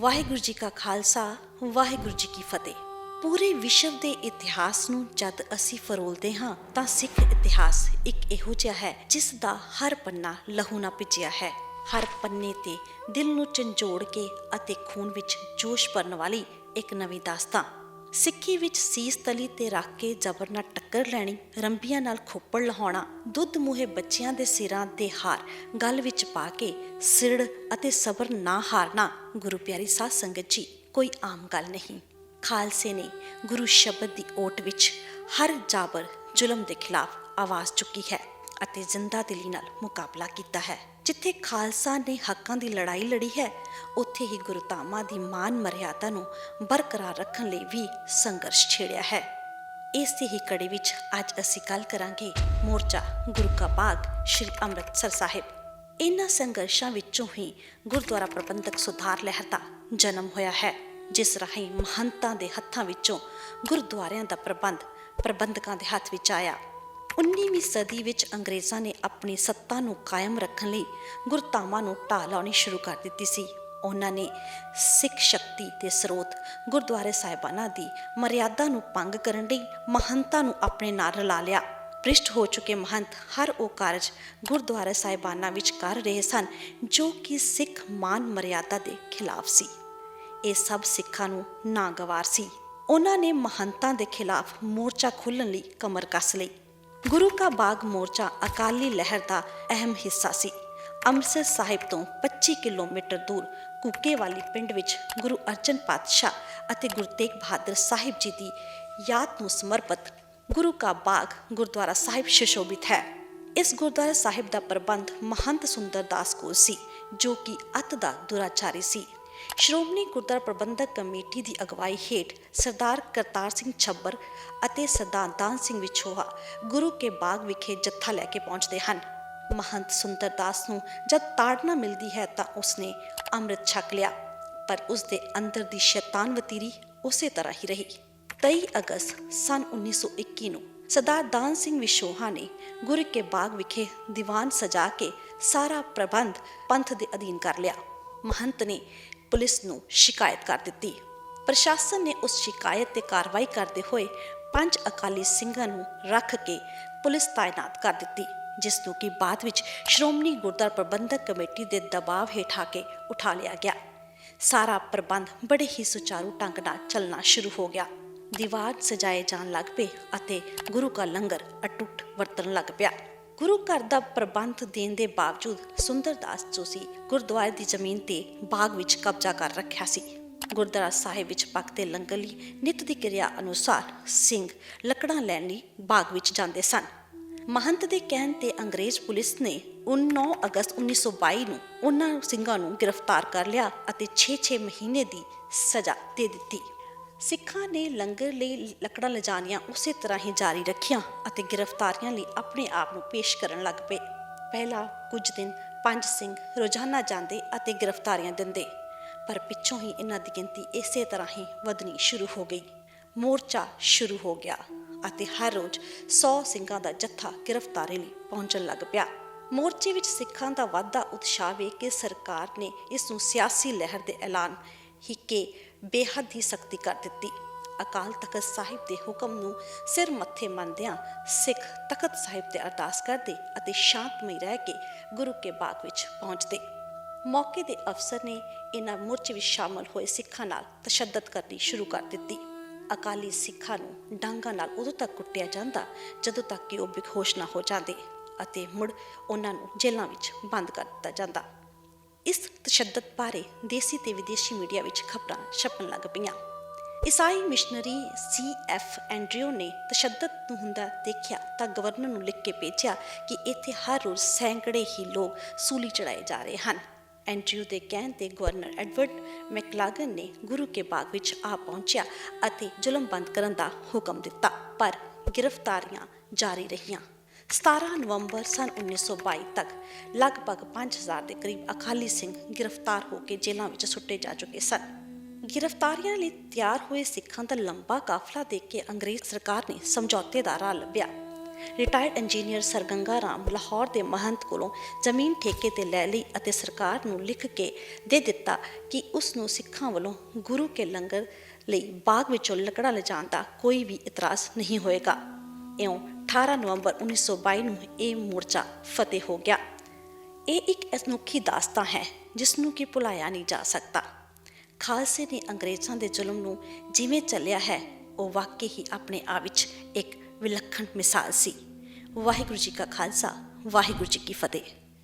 ਵਾਹਿਗੁਰੂ ਜੀ ਕਾ ਖਾਲਸਾ, ਵਾਹਿਗੁਰੂ ਜੀ ਕੀ ਫਤਿਹ। ਪੂਰੇ ਵਿਸ਼ਵ ਦੇ ਇਤਿਹਾਸ ਨੂੰ ਜਦ ਅਸੀਂ ਫਰੋਲਦੇ ਹਾਂ, ਤਾਂ ਸਿੱਖ ਇਤਿਹਾਸ ਇੱਕ ਇਹੋ ਜਿਹਾ ਹੈ, ਜਿਸ ਦਾ ਹਰ ਪੰਨਾ ਲਹੂ ਨਾਲ ਭਿੱਜਿਆ ਹੈ। ਹਰ ਪੰਨੇ ਤੇ ਦਿਲ ਨੂੰ ਝੰਜੋੜ ਕੇ ਅਤੇ ਖੂਨ ਵਿੱਚ ਜੋਸ਼ ਭਰਨ ਵਾਲੀ ਇੱਕ ਨਵੀਂ ਦਾਸਤਾਂ ਸਿੱਖੀ ਵਿੱਚ ਸੀਸ ਤਲੀ ਤੇ ਰੱਖ ਕੇ ਜ਼ਬਰ ਨਾਲ ਟੱਕਰ ਲੈਣੀ, ਰੰਬੀਆਂ ਨਾਲ ਖੋਪੜ ਲਹਾਉਣਾ, ਦੁੱਧ ਮੂਹੇ ਬੱਚਿਆਂ ਦੇ ਸਿਰਾਂ ਦੇ ਹਾਰ, ਗਲ ਵਿੱਚ ਪਾ ਕੇ ਸਿਰੜ ਅਤੇ ਸਬਰ ਨਾ ਹਾਰਨਾ, ਗੁਰੂ ਪਿਆਰੀ ਸਾਧ ਸੰਗਤ ਜੀ, ਕੋਈ ਆਮ ਗੱਲ ਨਹੀਂ। ਖਾਲਸੇ ਨੇ ਗੁਰੂ ਸ਼ਬਦ ਦੀ ਓਟ ਵਿੱਚ ਹਰ ਜਾਬਰ ਜ਼ੁਲਮ ਦੇ ਖਿਲਾਫ ਆਵਾਜ਼ ਚੁੱਕੀ ਹੈ। ਅਤੇ ਜ਼ਿੰਦਾ ਦਿਲੀ ਨਾਲ ਮੁਕਾਬਲਾ ਕੀਤਾ ਹੈ। ਜਿੱਥੇ ਖਾਲਸਾ ਨੇ ਹੱਕਾਂ ਦੀ ਲੜਾਈ ਲੜੀ ਹੈ, ਉੱਥੇ ਹੀ ਗੁਰਧਾਮਾਂ ਦੀ ਮਾਨ ਮਰਿਆਦਾ ਨੂੰ ਬਰਕਰਾਰ ਰੱਖਣ ਲਈ ਵੀ ਸੰਘਰਸ਼ ਛੇੜਿਆ ਹੈ। ਇਸੇ ਹੀ ਕੜੀ ਵਿੱਚ ਅੱਜ ਅਸੀਂ ਗੱਲ ਕਰਾਂਗੇ ਮੋਰਚਾ ਗੁਰੂ ਕਾ ਬਾਗ, ਸ਼੍ਰੀ ਅੰਮ੍ਰਿਤਸਰ ਸਾਹਿਬ। ਇਨ੍ਹਾਂ ਸੰਘਰਸ਼ਾਂ ਵਿੱਚੋਂ ਹੀ ਗੁਰਦੁਆਰਾ ਪ੍ਰਬੰਧਕ ਸੁਧਾਰ ਲਹਿਰ ਦਾ ਜਨਮ ਹੋਇਆ ਹੈ, ਜਿਸ ਰਾਹੀਂ ਮਹੰਤਾਂ ਦੇ ਹੱਥਾਂ ਵਿੱਚੋਂ ਗੁਰਦੁਆਰਿਆਂ ਦਾ ਪ੍ਰਬੰਧ ਪ੍ਰਬੰਧਕਾਂ ਦੇ ਹੱਥ ਵਿੱਚ ਆਇਆ। 19ਵੀਂ ਸਦੀ ਵਿੱਚ ਅੰਗਰੇਜ਼ਾਂ ਨੇ ਆਪਣੀ ਸੱਤਾ ਨੂੰ ਕਾਇਮ ਰੱਖਣ ਲਈ ਗੁਰਧਾਮਾਂ ਨੂੰ ਢਾਹ ਲਾਉਣੀ ਸ਼ੁਰੂ ਕਰ ਦਿੱਤੀ ਸੀ। ਉਹਨਾਂ ਨੇ ਸਿੱਖ ਸ਼ਕਤੀ ਦੇ ਸਰੋਤ ਗੁਰਦੁਆਰੇ ਸਾਹਿਬਾਨਾਂ ਦੀ ਮਰਿਆਦਾ ਨੂੰ ਭੰਗ ਕਰਨ ਲਈ ਮਹੰਤਾਂ ਨੂੰ ਆਪਣੇ ਨਾਲ ਰਲਾ ਲਿਆ। ਭ੍ਰਿਸ਼ਟ ਹੋ ਚੁੱਕੇ ਮਹੰਤ ਹਰ ਉਹ ਕਾਰਜ ਗੁਰਦੁਆਰਾ ਸਾਹਿਬਾਨਾਂ ਵਿੱਚ ਕਰ ਰਹੇ ਸਨ, ਜੋ ਕਿ ਸਿੱਖ ਮਾਨ ਮਰਿਆਦਾ ਦੇ ਖਿਲਾਫ ਸੀ। ਇਹ ਸਭ ਸਿੱਖਾਂ ਨੂੰ ਨਾਗਵਾਰ ਸੀ। ਉਹਨਾਂ ਨੇ ਮਹੰਤਾਂ ਦੇ ਖਿਲਾਫ ਮੋਰਚਾ ਖੋਲ੍ਹਣ ਲਈ ਕਮਰ ਕੱਸ ਲਈ। ਗੁਰੂ ਕਾ ਬਾਗ ਮੋਰਚਾ ਅਕਾਲੀ ਲਹਿਰ ਦਾ ਅਹਿਮ ਹਿੱਸਾ ਸੀ। ਅੰਮ੍ਰਿਤਸਰ ਸਾਹਿਬ ਤੋਂ 25 ਕਿਲੋਮੀਟਰ ਦੂਰ ਕੁੱਕੇ ਵਾਲੀ ਪਿੰਡ ਵਿੱਚ ਗੁਰੂ ਅਰਜਨ ਪਾਤਸ਼ਾਹ ਅਤੇ ਗੁਰੂ ਤੇਗ ਬਹਾਦਰ ਸਾਹਿਬ ਜੀ ਦੀ ਯਾਦ ਨੂੰ ਸਮਰਪਿਤ ਗੁਰੂ ਕਾ ਬਾਗ ਗੁਰਦੁਆਰਾ ਸਾਹਿਬ ਸ਼ਿਸ਼ੋਭਿਤ ਹੈ। ਇਸ ਗੁਰਦੁਆਰਾ ਸਾਹਿਬ ਦਾ ਪ੍ਰਬੰਧ ਮਹੰਤ ਸੁੰਦਰ ਦਾਸ ਕੋਲ ਸੀ, ਜੋ ਕਿ ਅਤ ਦਾ ਦੁਰਾਚਾਰੀ ਸੀ। ਸ਼੍ਰੋਮਣੀ ਗੁਰਦੁਆਰਾ ਪ੍ਰਬੰਧਕ ਕਮੇਟੀ ਦੀ ਅਗਵਾਈ ਹੇਠ ਸਰਦਾਰ ਕਰਤਾਰ ਸਿੰਘ ਛੱਬਰ ਅਤੇ ਸਰਦਾਰ ਦਾਨ ਸਿੰਘ ਵਿਛੋਹਾ ਗੁਰੂ ਕੇ ਬਾਗ ਵਿਖੇ ਜੱਥਾ ਲੈ ਕੇ ਪਹੁੰਚਦੇ ਹਨ। ਮਹੰਤ ਸੁੰਦਰ ਨੂੰ ਜਦ ਤਾੜਨਾ ਮਿਲਦੀ ਹੈ ਤਾਂ ਉਸਨੇ ਅੰਮ੍ਰਿਤ ਛਕ ਲਿਆ, ਪਰ ਉਸ ਦੇ ਅੰਦਰ ਦੀ ਸ਼ੈਤਾਨ ਵਤੀਰੀ ਉਸੇ ਤਰ੍ਹਾਂ ਹੀ ਰਹੀ। 23 ਅਗਸਤ ਸਨ 1921 ਨੂੰ ਸਰਦਾਰ ਦਾਨ ਸਿੰਘ ਵਿਸ਼ੋਹਾ ਨੇ ਗੁਰੂ ਕੇ ਬਾਗ ਵਿਖੇ ਦੀਵਾਨ ਸਜਾ ਕੇ ਸਾਰਾ ਪ੍ਰਬੰਧ ਪੰਥ ਦੇ ਅਧੀਨ ਕਰ ਲਿਆ। ਮਹੰਤ ਨੇ ਪੁਲਿਸ ਨੂੰ ਸ਼ਿਕਾਇਤ ਕਰ ਦਿੱਤੀ। ਪ੍ਰਸ਼ਾਸਨ ਨੇ ਉਸ ਸ਼ਿਕਾਇਤ ਤੇ ਕਾਰਵਾਈ ਕਰਦੇ ਹੋਏ ਪੰਜ ਅਕਾਲੀ ਸਿੰਘਾਂ ਨੂੰ ਰੱਖ ਕੇ ਪੁਲਿਸ ਤਾਇਨਾਤ ਕਰ ਦਿੱਤੀ, ਜਿਸ ਨੂੰ ਕਿ ਬਾਅਦ ਵਿੱਚ ਸ਼੍ਰੋਮਣੀ ਗੁਰਦੁਆਰਾ ਪ੍ਰਬੰਧਕ ਕਮੇਟੀ ਦੇ ਦਬਾਅ ਹੇਠ ਆ ਕੇ ਉਠਾ ਲਿਆ ਗਿਆ। ਸਾਰਾ ਪ੍ਰਬੰਧ ਬੜੇ ਹੀ ਸੁਚਾਰੂ ਢੰਗ ਨਾਲ ਚੱਲਣਾ ਸ਼ੁਰੂ ਹੋ ਗਿਆ। ਦੀਵਾਰ ਸਜਾਏ ਜਾਣ ਲੱਗ ਪਏ ਅਤੇ ਗੁਰੂ ਕਾ ਲੰਗਰ ਅਟੁੱਟ ਵਰਤਣ ਲੱਗ ਪਿਆ। ਗੁਰੂ ਘਰ ਦਾ ਪ੍ਰਬੰਧ ਦੇਣ ਦੇ ਬਾਵਜੂਦ ਸੁੰਦਰਦਾਸ ਜੋ ਸੀ, ਗੁਰਦੁਆਰੇ ਦੀ ਜ਼ਮੀਨ ਤੇ ਬਾਗ ਵਿੱਚ ਕਬਜ਼ਾ ਕਰ ਰੱਖਿਆ ਸੀ। ਗੁਰਦੁਆਰਾ ਸਾਹਿਬ ਵਿੱਚ ਪੱਕਦੇ ਲੰਗਰ ਲਈ ਨਿਤ ਦੀ ਕਿਰਿਆ ਅਨੁਸਾਰ ਸਿੰਘ ਲੱਕੜਾਂ ਲੈਣ ਲਈ ਬਾਗ ਵਿੱਚ ਜਾਂਦੇ ਸਨ। ਮਹੰਤ ਦੇ ਕਹਿਣ ਤੇ ਅੰਗਰੇਜ਼ ਪੁਲਿਸ ਨੇ 9 ਅਗਸਤ 1922 ਨੂੰ ਉਹਨਾਂ ਸਿੰਘਾਂ ਨੂੰ ਗ੍ਰਿਫਤਾਰ ਕਰ ਲਿਆ ਅਤੇ 6-6 ਮਹੀਨੇ ਦੀ ਸਜ਼ਾ ਦੇ ਦਿੱਤੀ। ਸਿੱਖਾਂ ਨੇ ਲੰਗਰ ਲਈ ਲੱਕੜਾਂ ਲਿਜਾਣੀਆਂ ਉਸੇ ਤਰ੍ਹਾਂ ਹੀ ਜਾਰੀ ਰੱਖੀਆਂ ਅਤੇ ਗ੍ਰਿਫਤਾਰੀਆਂ ਲਈ ਆਪਣੇ ਆਪ ਨੂੰ ਪੇਸ਼ ਕਰਨ ਲੱਗ ਪਏ। ਪਹਿਲਾ ਕੁਝ ਦਿਨ ਪੰਜ ਸਿੰਘ ਰੋਜ਼ਾਨਾ ਜਾਂਦੇ ਅਤੇ ਗ੍ਰਿਫਤਾਰੀਆਂ ਦਿੰਦੇ, ਪਰ ਪਿੱਛੋਂ ਹੀ ਇਹਨਾਂ ਦੀ ਗਿਣਤੀ ਇਸੇ ਤਰ੍ਹਾਂ ਹੀ ਵਧਣੀ ਸ਼ੁਰੂ ਹੋ ਗਈ। ਮੋਰਚਾ ਸ਼ੁਰੂ ਹੋ ਗਿਆ ਅਤੇ ਹਰ ਰੋਜ਼ 100 ਸਿੰਘਾਂ ਦਾ ਜੱਥਾ ਗ੍ਰਿਫਤਾਰੀ ਲਈ ਪਹੁੰਚਣ ਲੱਗ ਪਿਆ। ਮੋਰਚੇ ਵਿੱਚ ਸਿੱਖਾਂ ਦਾ ਵਾਧਾ ਉਤਸ਼ਾਹ ਵੇਖ ਕੇ ਸਰਕਾਰ ਨੇ ਇਸ ਨੂੰ ਸਿਆਸੀ ਲਹਿਰ ਦੇ ਐਲਾਨ ਹੀ ਕੇ ਬੇਹੱਦ ਹੀ ਸਖਤੀ ਕਰ ਦਿੱਤੀ। ਅਕਾਲ ਤਖਤ ਸਾਹਿਬ ਦੇ ਹੁਕਮ ਨੂੰ ਸਿਰ ਮੱਥੇ ਮੰਨਦਿਆਂ ਸਿੱਖ ਤਖਤ ਸਾਹਿਬ ਤੇ ਅਰਦਾਸ ਕਰਦੇ ਅਤੇ ਸ਼ਾਂਤਮਈ ਰਹਿ ਕੇ ਗੁਰੂ ਕੇ ਬਾਗ ਵਿੱਚ ਪਹੁੰਚਦੇ। ਮੌਕੇ ਦੇ ਅਫਸਰ ਨੇ ਇਹਨਾਂ ਮੋਰਚੇ ਵਿੱਚ ਸ਼ਾਮਲ ਹੋਏ ਸਿੱਖਾਂ ਨਾਲ ਤਸ਼ੱਦਦ ਕਰਨੀ ਸ਼ੁਰੂ ਕਰ ਦਿੱਤੀ। ਅਕਾਲੀ ਸਿੱਖਾਂ ਨੂੰ ਡਾਂਗਾ ਨਾਲ ਉਦੋਂ ਤੱਕ ਕੁੱਟਿਆ ਜਾਂਦਾ ਜਦੋਂ ਤੱਕ ਕਿ ਉਹ ਬੇਹੋਸ਼ ਨਾ ਹੋ ਜਾਂਦੇ ਅਤੇ ਮੁੜ ਉਹਨਾਂ ਨੂੰ ਜੇਲ੍ਹਾਂ ਵਿੱਚ ਬੰਦ ਕਰ ਦਿੱਤਾ ਜਾਂਦਾ। ਇਸ ਤਸ਼ੱਦਦ ਬਾਰੇ ਦੇਸੀ ਤੇ ਵਿਦੇਸ਼ੀ ਮੀਡੀਆ ਵਿੱਚ ਖਬਰਾਂ ਛਪਣ ਲੱਗ ਪਈਆਂ। ਈਸਾਈ ਮਿਸ਼ਨਰੀ ਸੀ ਐਫ ਐਂਡਰਿਓ ਨੇ ਤਸ਼ੱਦਦ ਨੂੰ ਹੁੰਦਾ ਦੇਖਿਆ ਤਾਂ ਗਵਰਨਰ ਨੂੰ ਲਿਖ ਕੇ ਭੇਜਿਆ ਕਿ ਇੱਥੇ ਹਰ ਰੋਜ਼ ਸੈਂਕੜੇ ਹੀ ਲੋਕ ਸੂਲੀ ਚੜਾਏ ਜਾ ਰਹੇ ਹਨ। ਐਂਡਰਿਓ ਦੇ ਕਹਿਣ ਤੇ ਗਵਰਨਰ ਐਡਵਰਡ ਮੈਕਲਾਗਨ ਨੇ ਗੁਰੂ ਕੇ ਬਾਗ ਵਿੱਚ ਆ ਪਹੁੰਚਿਆ ਅਤੇ ਜ਼ੁਲਮ ਬੰਦ ਕਰਨ ਦਾ ਹੁਕਮ ਦਿੱਤਾ, ਪਰ ਗ੍ਰਿਫਤਾਰੀਆਂ ਜਾਰੀ ਰਹੀਆਂ। 17 ਨਵੰਬਰ ਸਨ 1922 ਤੱਕ ਲਗਭਗ 5000 ਦੇ ਕਰੀਬ ਅਕਾਲੀ ਸਿੰਘ ਗ੍ਰਿਫਤਾਰ ਹੋ ਕੇ ਜੇਲ੍ਹਾਂ ਵਿੱਚ ਸੁੱਟੇ ਜਾ ਚੁੱਕੇ ਸਨ। ਗ੍ਰਿਫਤਾਰੀਆਂ ਲਈ ਤਿਆਰ ਹੋਏ ਸਿੱਖਾਂ ਦਾ ਲੰਬਾ ਕਾਫਲਾ ਦੇਖ ਕੇ ਅੰਗਰੇਜ਼ ਸਰਕਾਰ ਨੇ ਸਮਝੌਤੇ ਦਾ ਰਾਹ ਲੱਭਿਆ। ਰਿਟਾਇਰਡ ਇੰਜੀਨੀਅਰ ਸਰਗੰਗਾ ਰਾਮ ਲਾਹੌਰ ਦੇ ਮਹੰਤ ਕੋਲੋਂ ਜ਼ਮੀਨ ਠੇਕੇ ਤੇ ਲੈ ਲਈ ਅਤੇ ਸਰਕਾਰ ਨੂੰ ਲਿਖ ਕੇ ਦੇ ਦਿੱਤਾ ਕਿ ਉਸ ਨੂੰ ਸਿੱਖਾਂ ਵੱਲੋਂ ਗੁਰੂ ਕੇ ਲੰਗਰ ਲਈ ਬਾਗ ਵਿੱਚੋਂ ਲੱਕੜਾ ਲਿਜਾਣ ਦਾ ਕੋਈ ਵੀ ਇਤਰਾਜ਼ ਨਹੀਂ ਹੋਏਗਾ। ਇਉਂ 18 ਨਵੰਬਰ 1922 ਨੂੰ ਇਹ ਮੋਰਚਾ ਫਤਿਹ ਹੋ ਗਿਆ। ਇਹ ਇੱਕ ਅਨੋਖੀ ਦਾਸਤਾਂ ਹੈ ਜਿਸ ਨੂੰ ਕਿ ਭੁਲਾਇਆ ਨਹੀਂ ਜਾ ਸਕਦਾ। ਖਾਲਸੇ ਨੇ ਅੰਗਰੇਜ਼ਾਂ ਦੇ ਜ਼ੁਲਮ ਨੂੰ ਜਿਵੇਂ ਚੱਲਿਆ ਹੈ, ਉਹ ਵਾਕਈ ਹੀ ਆਪਣੇ ਆਪ ਵਿੱਚ ਇੱਕ ਵਿਲੱਖਣ ਮਿਸਾਲ ਸੀ। ਵਾਹਿਗੁਰੂ ਜੀ ਕਾ ਖਾਲਸਾ, ਵਾਹਿਗੁਰੂ ਜੀ ਕੀ ਫਤਿਹ।